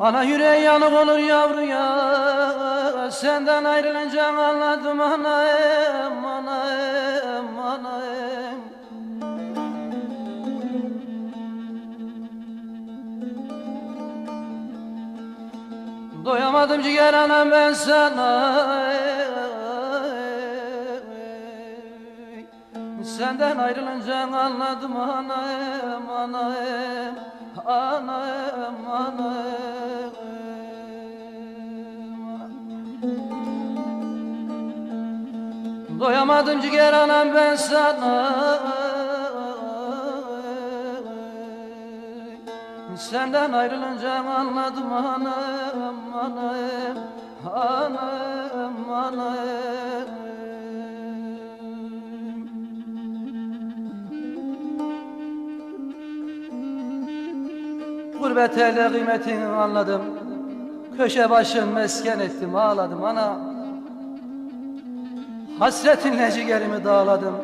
Ana yüreği yanık olur yavruya Senden ayrılınca anladım anayım anayım anayım Doyamadım ciğer anam ben sana. Senden ayrılınca anladım anayım anayım Anayım Doyamadım ciğer anam ben sana. Senden ayrılınca anladım anayım anayım Anayım anayım Gurbet elde kıymetini anladım. Köşe başın mesken ettim ağladım ana Hasretinle ciğerimi dağladım.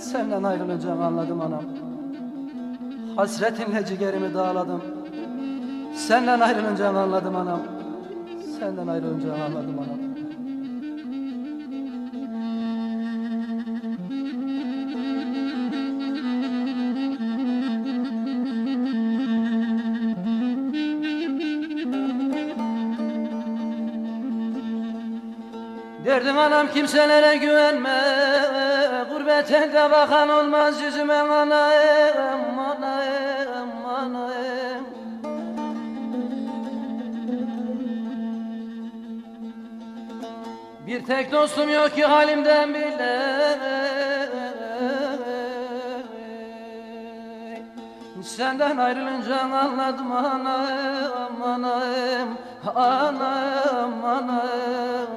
Senden ayrılınca anladım anam. Hasretinle ciğerimi dağladım. Senden ayrılınca anladım anam. Senden ayrılınca anladım anam Derdim anam kimselere güvenme. Gurbet elde bakan olmaz yüzüme anayım anayım anayım. Bir tek dostum yok ki halimden bile. Senden ayrılınca anladım anayım anayım anayım anayım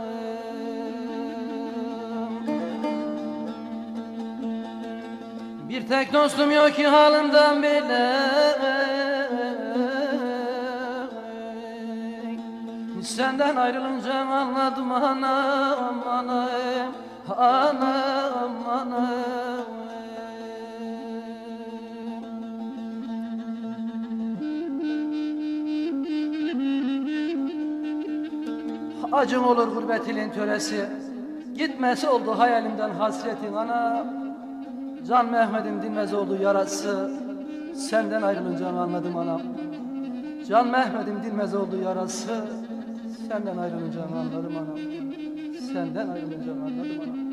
Bir tek dostum yok ki halimden bile. Senden ayrılınca anladım anam anayım Anam anam. Acım olur gurbet ilin töresi. Gitmesi oldu hayalimden hasretin ana Can Mehmet'in dinmez oldu yarası Senden ayrılınca anladım anam. Can Mehmet'in dinmez oldu yarası Senden ayrılınca anladım anam. Senden ayrılınca anladım anam